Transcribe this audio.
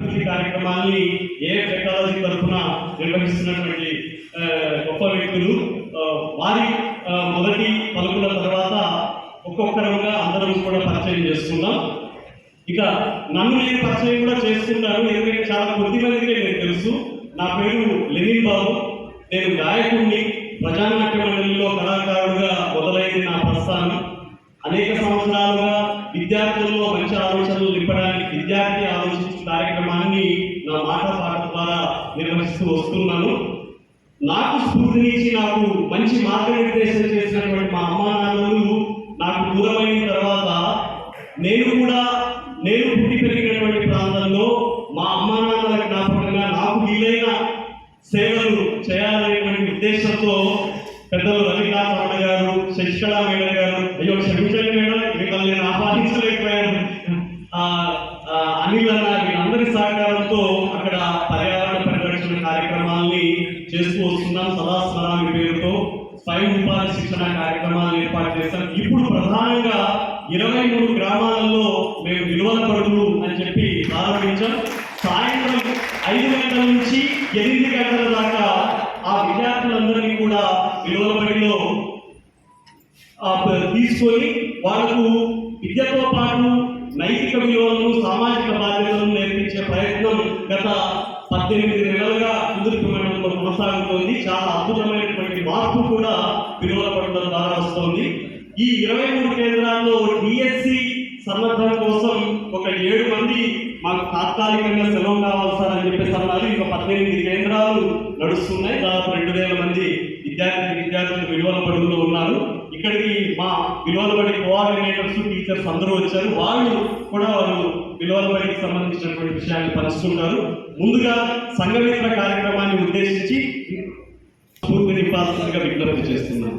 అభివృద్ధి ఏ టెక్నాలజీ తరఫున నిర్వహిస్తున్నటువంటి గొప్ప వ్యక్తులు వారి మొదటి పలుకుల తర్వాత ఒక్కొక్కరుగా అందరం కూడా పరిచయం చేసుకుందాం. ఇక నన్ను నేను పరిచయం కూడా చేసుకుంటాను ఎందుకంటే చాలా కొద్ది మందికే నేను తెలుసు. నా పేరు లెనిన్ బాబు. నేను గాయకుడిని ప్రజానాట్య మండలిలో కళాకారుడుగా మొదలైంది నా ప్రస్థానం. అనేక సంవత్సరాలుగా విద్యార్థుల్లో మంచి ఆలోచనలు నింపడానికి విద్యార్థి ఆలోచన నా మాట పాట ద్వారా నిర్వహిస్తూ వస్తున్నాను. నాకు స్ఫూర్తినిచ్చి నాకు మంచి మార్గనిర్దేశం చేసినటువంటి మా అమ్మ నాన్నలు నాకు దూరమైన తర్వాత నేను కూడా నేను పుట్టి పెరిగినటువంటి ప్రాంతంలో మా అమ్మ నాన్నల జ్ఞాపకంగా నాకు వీలైన సేవలు చేయాలనేటువంటి ఉద్దేశంతో పెద్దలు రవికాంత్ గారు శశికళ మేడం గారు అయ్యో క్షమించండి మేడం మిమ్మల్ని నేను ఆహ్వానించలేకపోయాను అనిల్ అన్న అక్కడ పర్యావరణ పరిరక్షణ కార్యక్రమాల్ని చేస్తూ వస్తున్నాం సదాస్మరామి పేరుతో. స్వయం ఉపాధి శిక్షణ కార్యక్రమాలను ఏర్పాటు చేస్తాం. ఇప్పుడు ప్రధానంగా ఇరవై మూడు గ్రామాలలో మేము విలువల పడులు అని చెప్పి ప్రారంభించాం. సాయంత్రం ఐదు గంటల నుంచి ఎనిమిది గంటల దాకా ఆ విద్యార్థులందరినీ కూడా విలువల బడిలో తీసుకొని వాళ్ళకు విద్యతో పాటు నైతిక విలువలను సామాజిక గత పద్దెనిమిది నెలలుగా కుదుర్పు కొనసాగుతోంది. చాలా అద్భుతమైనటువంటి మార్పు కూడా విలువల పడడం ద్వారా వస్తోంది. ఈ ఇరవై మూడు కేంద్రాల్లో డిఎస్సి సన్నద్ధం కోసం ఒక ఏడు మంది మాకు తాత్కాలికంగా సెలవు కావాలి సార్ అని చెప్పేసి అన్నారు. ఇంకా పద్దెనిమిది కేంద్రాలు నడుస్తున్నాయి. దాదాపు రెండు వేల మంది విద్యార్థి విద్యార్థులు విలువల పడుగులో ఉన్నారు. ఇక్కడికి మా విలువల బడి కోఆర్డినేటర్స్ టీచర్స్ అందరూ వచ్చారు. వాళ్ళు కూడా వాళ్ళు విలువల బడికి సంబంధించినటువంటి విషయాన్ని పంచుతుంటారు ముందుగా సంఘమిత్ర కార్యక్రమాన్ని ఉద్దేశించి స్ఫూర్తి నింపాల్సిందిగా విజ్ఞప్తి చేస్తున్నాను.